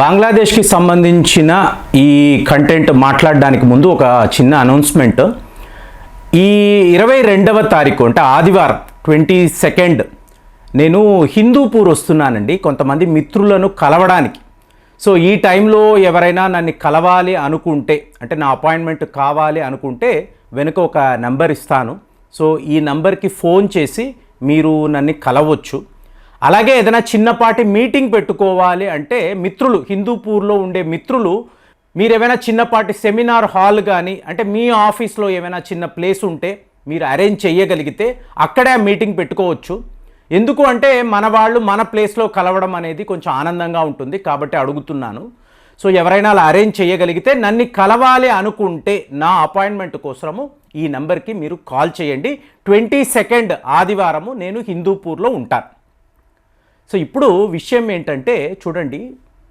బంగ్లాదేశ్కి సంబంధించిన ఈ కంటెంట్ మాట్లాడడానికి ముందు ఒక చిన్న అనౌన్స్మెంట్ ఈ ఇరవై రెండవ తారీఖు అంటే ఆదివారం ట్వంటీ సెకండ్ నేను హిందూపూర్ వస్తున్నానండి కొంతమంది మిత్రులను కలవడానికి. సో ఈ టైంలో ఎవరైనా నన్ను కలవాలి అనుకుంటే అంటే నా అపాయింట్మెంట్ కావాలి అనుకుంటే వెనుక ఒక నంబర్ ఇస్తాను. సో ఈ నంబర్కి ఫోన్ చేసి మీరు నన్ను కలవచ్చు. అలాగే ఏదైనా చిన్నపాటి మీటింగ్ పెట్టుకోవాలి అంటే మిత్రులు హిందూపూర్లో ఉండే మిత్రులు మీరు ఏమైనా చిన్నపాటి సెమినార్ హాల్ కానీ అంటే మీ ఆఫీస్లో ఏమైనా చిన్న ప్లేస్ ఉంటే మీరు అరేంజ్ చేయగలిగితే అక్కడే ఆ మీటింగ్ పెట్టుకోవచ్చు. ఎందుకు అంటే మన వాళ్ళు మన ప్లేస్లో కలవడం అనేది కొంచెం ఆనందంగా ఉంటుంది కాబట్టి అడుగుతున్నాను. సో ఎవరైనా అలా అరేంజ్ చేయగలిగితే నన్ను కలవాలి అనుకుంటే నా అపాయింట్మెంట్ కోసము ఈ నెంబర్కి మీరు కాల్ చేయండి. ట్వంటీ సెకండ్ ఆదివారము నేను హిందూపూర్లో ఉంటాను. సో ఇప్పుడు విషయం ఏంటంటే చూడండి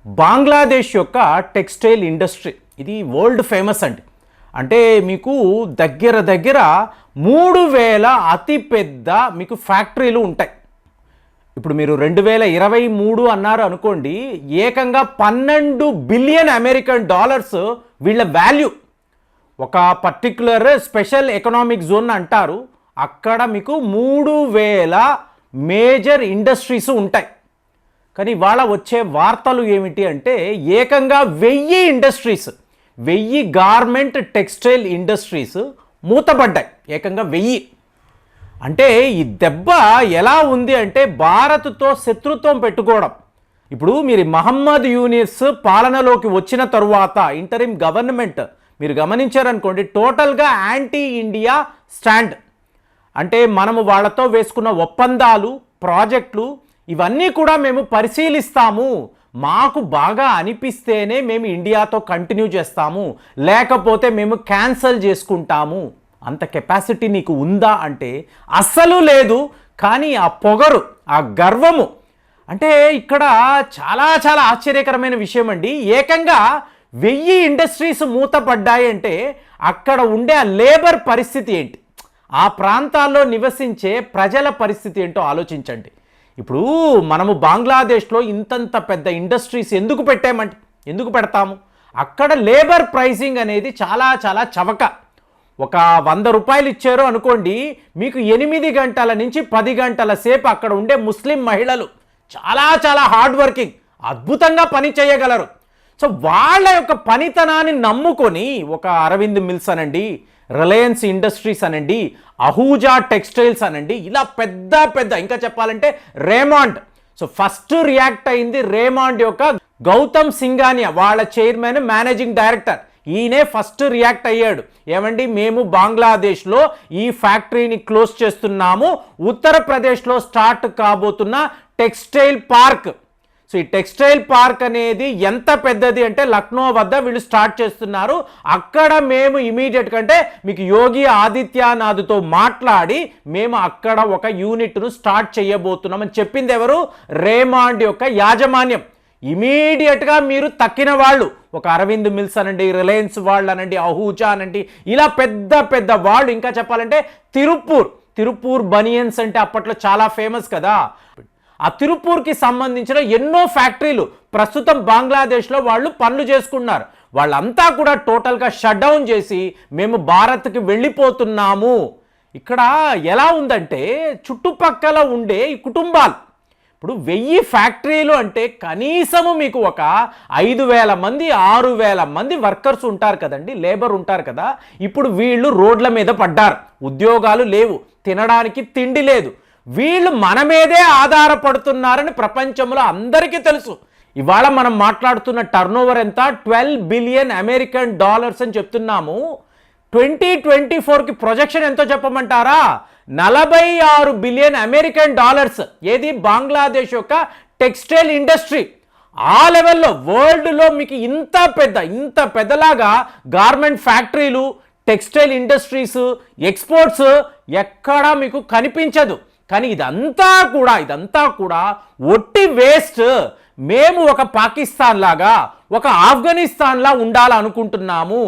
బంగ్లాదేశ్ యొక్క టెక్స్టైల్ ఇండస్ట్రీ ఇది వరల్డ్ ఫేమస్ అండి. అంటే మీకు దగ్గర దగ్గర మూడు వేల అతిపెద్ద మీకు ఫ్యాక్టరీలు ఉంటాయి. ఇప్పుడు మీరు రెండు వేల ఇరవై మూడు అన్నారు అనుకోండి ఏకంగా పన్నెండు బిలియన్ అమెరికన్ డాలర్స్ వీళ్ళ వాల్యూ. ఒక పర్టిక్యులర్ స్పెషల్ ఎకనామిక్ జోన్ అంటారు అక్కడ మీకు మూడు వేల మేజర్ ఇండస్ట్రీస్ ఉంటాయి. కానీ ఇవాళ వచ్చే వార్తలు ఏమిటి అంటే ఏకంగా వెయ్యి ఇండస్ట్రీస్ వెయ్యి గార్మెంట్ టెక్స్టైల్ ఇండస్ట్రీస్ మూతపడ్డాయి. ఏకంగా వెయ్యి. అంటే ఈ దెబ్బ ఎలా ఉంది అంటే భారత్తో శత్రుత్వం పెట్టుకోవడం. ఇప్పుడు మీరు మహమ్మద్ యూనిస్ పాలనలోకి వచ్చిన తరువాత ఇంటరిమ్ గవర్నమెంట్ మీరు గమనించారనుకోండి టోటల్గా యాంటీ ఇండియా స్టాండ్. అంటే మనము వాళ్ళతో వేసుకున్న ఒప్పందాలు ప్రాజెక్టులు ఇవన్నీ కూడా మేము పరిశీలిస్తాము. మాకు బాగా అనిపిస్తేనే మేము ఇండియాతో కంటిన్యూ చేస్తాము. లేకపోతే మేము క్యాన్సల్ చేసుకుంటాము. అంత కెపాసిటీ నీకు ఉందా అంటే అస్సలు లేదు. కానీ ఆ పొగరు ఆ గర్వము అంటే ఇక్కడ చాలా చాలా ఆశ్చర్యకరమైన విషయం అండి. ఏకంగా వెయ్యి ఇండస్ట్రీస్ మూతపడ్డాయి అంటే అక్కడ ఉండే ఆ లేబర్ పరిస్థితి ఏంటి? ఆ ప్రాంతాల్లో నివసించే ప్రజల పరిస్థితి ఏంటో ఆలోచించండి. ఇప్పుడు మనము బంగ్లాదేశ్లో ఇంతంత పెద్ద ఇండస్ట్రీస్ ఎందుకు పెట్టామంటే ఎందుకు పెడతాము? అక్కడ లేబర్ ప్రైసింగ్ అనేది చాలా చాలా చవక. ఒక వంద రూపాయలు ఇచ్చారు అనుకోండి మీకు ఎనిమిది గంటల నుంచి పది గంటల సేపు అక్కడ ఉండే ముస్లిం మహిళలు చాలా చాలా హార్డ్ వర్కింగ్ అద్భుతంగా పని చేయగలరు. సో వాళ్ళ యొక్క పనితనాన్ని నమ్ముకొని ఒక అరవింద్ మిల్స్ అనండి రిలయన్స్ ఇండస్ట్రీస్ అనండి అహూజా టెక్స్టైల్స్ అనండి ఇలా పెద్ద పెద్ద ఇంకా చెప్పాలంటే రేమాండ్. సో ఫస్ట్ రియాక్ట్ అయింది రేమాండ్ యొక్క గౌతమ్ సింగానియా వాళ్ళ చైర్మన్ మేనేజింగ్ డైరెక్టర్. ఈయనే ఫస్ట్ రియాక్ట్ అయ్యాడు. ఏమండి మేము బంగ్లాదేశ్లో ఈ ఫ్యాక్టరీని క్లోజ్ చేస్తున్నాము. ఉత్తరప్రదేశ్లో స్టార్ట్ కాబోతున్న టెక్స్టైల్ పార్క్. సో ఈ టెక్స్టైల్ పార్క్ అనేది ఎంత పెద్దది అంటే లక్నో వద్ద వీళ్ళు స్టార్ట్ చేస్తున్నారు. అక్కడ మేము ఇమీడియట్ కంటే మీకు యోగి ఆదిత్యనాథ్తో మాట్లాడి మేము అక్కడ ఒక యూనిట్ను స్టార్ట్ చేయబోతున్నామని చెప్పింది ఎవరు? రేమాండ్ యొక్క యాజమాన్యం. ఇమీడియట్గా మీరు తక్కిన వాళ్ళు ఒక అరవింద్ మిల్స్ అనండి రిలయన్స్ వాళ్ళు అనండి అహూజా అనండి ఇలా పెద్ద పెద్ద వాళ్ళు ఇంకా చెప్పాలంటే తిరుపూర్ తిరుపూర్ బనియన్స్ అంటే అప్పట్లో చాలా ఫేమస్ కదా. ఆ తిరుపూర్కి సంబంధించిన ఎన్నో ఫ్యాక్టరీలు ప్రస్తుతం బంగ్లాదేశ్లో వాళ్ళు పనులు చేసుకున్నారు. వాళ్ళంతా కూడా టోటల్గా షట్ డౌన్ చేసి మేము భారత్కి వెళ్ళిపోతున్నాము. ఇక్కడ ఎలా ఉందంటే చుట్టుపక్కల ఉండే ఈ కుటుంబాలు. ఇప్పుడు వెయ్యి ఫ్యాక్టరీలు అంటే కనీసము మీకు ఒక ఐదు వేల మంది ఆరు వేల మంది వర్కర్స్ ఉంటారు కదండి లేబర్ ఉంటారు కదా. ఇప్పుడు వీళ్ళు రోడ్ల మీద పడ్డారు. ఉద్యోగాలు లేవు. తినడానికి తిండి లేదు. వీళ్ళు మన మీదే ఆధారపడుతున్నారని ప్రపంచంలో అందరికీ తెలుసు. ఇవాళ మనం మాట్లాడుతున్న టర్నోవర్ ఎంత? ట్వెల్వ్ బిలియన్ అమెరికన్ డాలర్స్ అని చెప్తున్నాము. ట్వంటీ ట్వంటీ ఫోర్కి ప్రొజెక్షన్ ఎంతో చెప్పమంటారా? నలభై ఆరు బిలియన్ అమెరికన్ డాలర్స్ ఏది? బంగ్లాదేశ్ యొక్క టెక్స్టైల్ ఇండస్ట్రీ ఆ లెవెల్లో వరల్డ్లో మీకు ఇంత పెద్ద ఇంత పెద్దలాగా గార్మెంట్ ఫ్యాక్టరీలు టెక్స్టైల్ ఇండస్ట్రీస్ ఎక్స్పోర్ట్స్ ఎక్కడా మీకు కనిపించదు. కానీ ఇదంతా కూడా ఇదంతా కూడా ఒట్టి వేస్ట్. మేము ఒక పాకిస్తాన్ లాగా ఒక ఆఫ్ఘనిస్తాన్లా ఉండాలనుకుంటున్నాము.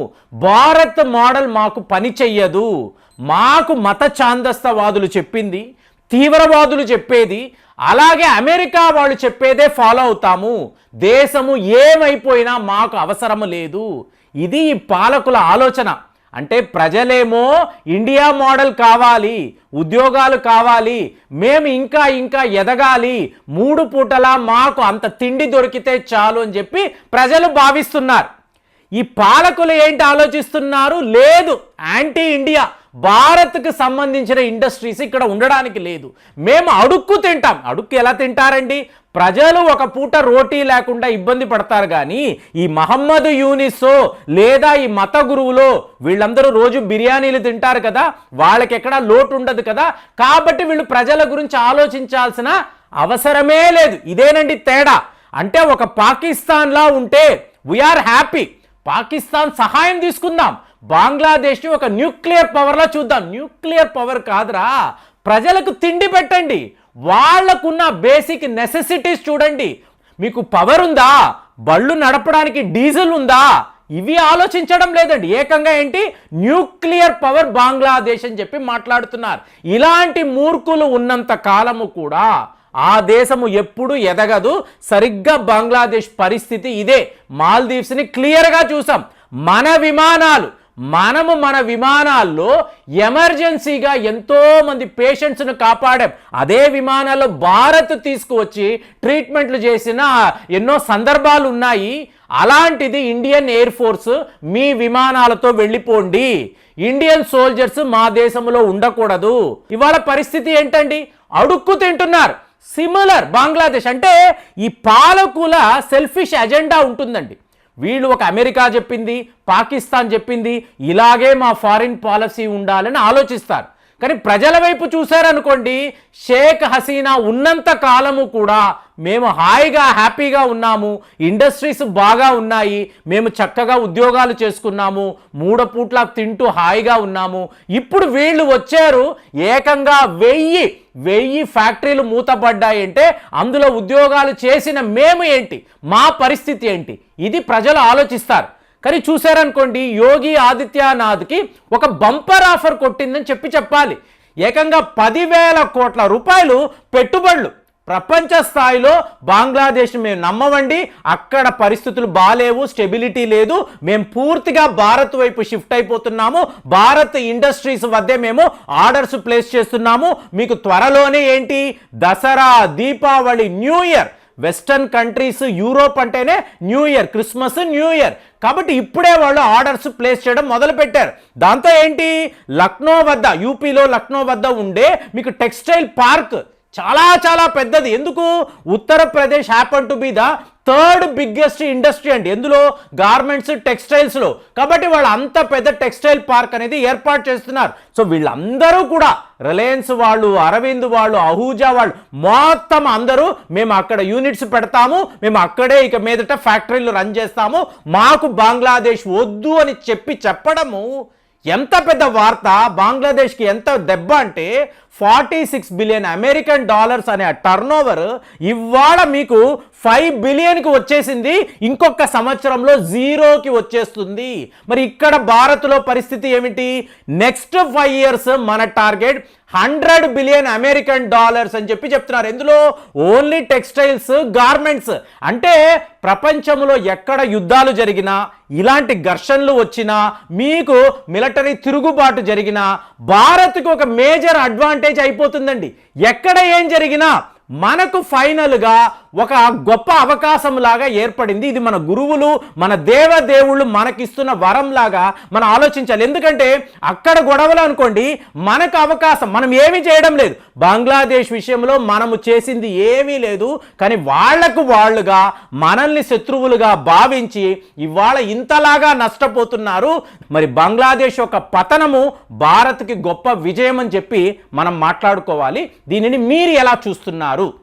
భారత్ మోడల్ మాకు పని చెయ్యదు. మాకు మత ఛాందస్తవాదులు చెప్పింది తీవ్రవాదులు చెప్పేది అలాగే అమెరికా వాళ్ళు చెప్పేదే ఫాలో అవుతాము. దేశము ఏమైపోయినా మాకు అవసరము లేదు. ఇది ఈ పాలకుల ఆలోచన. అంటే ప్రజలేమో ఇండియా మోడల్ కావాలి ఉద్యోగాలు కావాలి మేము ఇంకా ఇంకా ఎదగాలి మూడు పూటలా మాకు అంత తిండి దొరికితే చాలు అని చెప్పి ప్రజలు భావిస్తున్నారు. ఈ పాలకులు ఏంటి ఆలోచిస్తున్నారు? లేదు. యాంటీ ఇండియా భారత్కు సంబంధించిన ఇండస్ట్రీస్ ఇక్కడ ఉండడానికి లేదు. మేము అడుక్కు తింటాం. అడుక్కు ఎలా తింటారండి? ప్రజలు ఒక పూట రోటీ లేకుండా ఇబ్బంది పడతారు కానీ ఈ మహమ్మద్ యూనిసో లేదా ఈ మత గురువులో వీళ్ళందరూ రోజు బిర్యానీలు తింటారు కదా వాళ్ళకి ఎక్కడా లోటు ఉండదు కదా కాబట్టి వీళ్ళు ప్రజల గురించి ఆలోచించాల్సిన అవసరమే లేదు. ఇదేనండి తేడా. అంటే ఒక పాకిస్తాన్లా ఉంటే వీఆర్ హ్యాపీ పాకిస్తాన్ సహాయం తీసుకుందాం. బంగ్లాదేశ్ని ఒక న్యూక్లియర్ పవర్లో చూద్దాం. న్యూక్లియర్ పవర్ కాదురా. ప్రజలకు తిండి పెట్టండి. వాళ్ళకున్న బేసిక్ నెసెసిటీస్ చూడండి. మీకు పవర్ ఉందా? బళ్ళు నడపడానికి డీజిల్ ఉందా? ఇవి ఆలోచించడం లేదండి. ఏకంగా ఏంటి? న్యూక్లియర్ పవర్ బంగ్లాదేశ్ అని చెప్పి మాట్లాడుతున్నారు. ఇలాంటి మూర్ఖులు ఉన్నంత కాలము కూడా ఆ దేశము ఎప్పుడు ఎదగదు. సరిగ్గా బంగ్లాదేశ్ పరిస్థితి ఇదే. మాల్దీవ్స్ని క్లియర్గా చూసాం. మన విమానాలు మనము మన విమానాల్లో ఎమర్జెన్సీగా ఎంతోమంది పేషెంట్స్ను కాపాడాం. అదే విమానాల్లో భారత్ తీసుకువచ్చి ట్రీట్మెంట్లు చేసిన ఎన్నో సందర్భాలు ఉన్నాయి. అలాంటిది ఇండియన్ ఎయిర్ ఫోర్స్ మీ విమానాలతో వెళ్ళిపోండి. ఇండియన్ సోల్జర్స్ మా దేశంలో ఉండకూడదు. ఇవాళ పరిస్థితి ఏంటండి? అడుక్కు తింటున్నారు. సిమిలర్ బంగ్లాదేశ్ అంటే ఈ పాలకుల సెల్ఫిష్ ఎజెండా ఉంటుందండి. వీళ్ళు ఒక అమెరికా చెప్పింది పాకిస్తాన్ చెప్పింది ఇలాగే మా ఫారిన్ పాలసీ ఉండాలని ఆలోచిస్తారు. కానీ ప్రజల వైపు చూశారనుకోండి షేక్ హసీనా ఉన్నంత కాలము కూడా మేము హాయిగా హ్యాపీగా ఉన్నాము ఇండస్ట్రీస్ బాగా ఉన్నాయి మేము చక్కగా ఉద్యోగాలు చేసుకున్నాము మూడ పూట్ల తింటూ హాయిగా ఉన్నాము. ఇప్పుడు వీళ్ళు వచ్చారు ఏకంగా వెయ్యి వెయ్యి ఫ్యాక్టరీలు మూతపడ్డాయంటే అందులో ఉద్యోగాలు చేసిన మేము ఏంటి? మా పరిస్థితి ఏంటి? ఇది ప్రజలు ఆలోచిస్తారు. కానీ చూశారనుకోండి యోగి ఆదిత్యనాథ్కి ఒక బంపర్ ఆఫర్ కొట్టిందని చెప్పి చెప్పాలి. ఏకంగా పదివేల కోట్ల రూపాయలు పెట్టుబడులు. ప్రపంచ స్థాయిలో బంగ్లాదేశ్ మేము నమ్మవండి అక్కడ పరిస్థితులు బాగాలేవు స్టెబిలిటీ లేదు మేము పూర్తిగా భారత్ వైపు షిఫ్ట్ అయిపోతున్నాము భారత్ ఇండస్ట్రీస్ వద్దే మేము ఆర్డర్స్ ప్లేస్ చేస్తున్నాము. మీకు త్వరలోనే ఏంటి? Dasara Deepavali new year western countries Europe అంటేనే new year Christmas new year. కాబట్టి ఇప్పుడే వాళ్ళు ఆర్డర్స్ ప్లేస్ చేయడం మొదలుపెట్టారు. దాంతో ఏంటి? లక్నో వద్ద యూపీలో లక్నో వద్ద ఉండే మీకు టెక్స్టైల్ పార్క్ చాలా చాలా పెద్దది. ఎందుకు? Uttar Pradesh happen to be the third biggest industry అండి. ఎందులో? గార్మెంట్స్ టెక్స్టైల్స్లో కాబట్టి వాళ్ళు అంత పెద్ద టెక్స్టైల్ పార్క్ అనేది ఏర్పాటు చేస్తున్నారు. సో వీళ్ళందరూ కూడా రిలయన్స్ వాళ్ళు అరవింద్ వాళ్ళు అహూజా వాళ్ళు మొత్తం అందరూ మేము అక్కడ యూనిట్స్ పెడతాము. మేము అక్కడే ఇక మీదట ఫ్యాక్టరీలు రన్ చేస్తాము. మాకు బంగ్లాదేశ్ వద్దు అని చెప్పి చెప్పడము ఎంత పెద్ద వార్త బంగ్లాదేశ్కి ఎంత దెబ్బ అంటే forty six billion American dollars అనే టర్న్ ఓవర్ ఇవాళ మీకు ఫైవ్ బిలియన్కి వచ్చేసింది. ఇంకొక సంవత్సరంలో జీరోకి వచ్చేస్తుంది. మరి ఇక్కడ భారత్లో పరిస్థితి ఏమిటి? నెక్స్ట్ ఫైవ్ ఇయర్స్ మన target hundred billion American dollars అని చెప్పి చెప్తున్నారు. ఎందులో ఓన్లీ టెక్స్టైల్స్ గార్మెంట్స్. అంటే ప్రపంచంలో ఎక్కడ యుద్ధాలు జరిగినా ఇలాంటి ఘర్షణలు వచ్చినా మీకు మిలిటరీ తిరుగుబాటు జరిగినా భారత్కు ఒక మేజర్ అడ్వాంటేజ్ అయిపోతుందండి. ఎక్కడ ఏం జరిగినా మనకు ఫైనల్గా ఒక గొప్ప అవకాశం లాగా ఏర్పడింది. ఇది మన గురువులు మన దేవదేవుళ్ళు మనకిస్తున్న వరం లాగా మనం ఆలోచించాలి. ఎందుకంటే అక్కడ గొడవలు అనుకోండి మనకు అవకాశం మనం ఏమీ చేయడం లేదు. బంగ్లాదేశ్ విషయంలో మనము చేసింది ఏమీ లేదు. కానీ వాళ్ళకు వాళ్ళుగా మనల్ని శత్రువులుగా భావించి ఇవాళ ఇంతలాగా నష్టపోతున్నారు. మరి బంగ్లాదేశ్ యొక్క పతనము భారత్కి గొప్ప విజయం అని చెప్పి మనం మాట్లాడుకోవాలి. దీనిని మీరు ఎలా చూస్తున్నారు?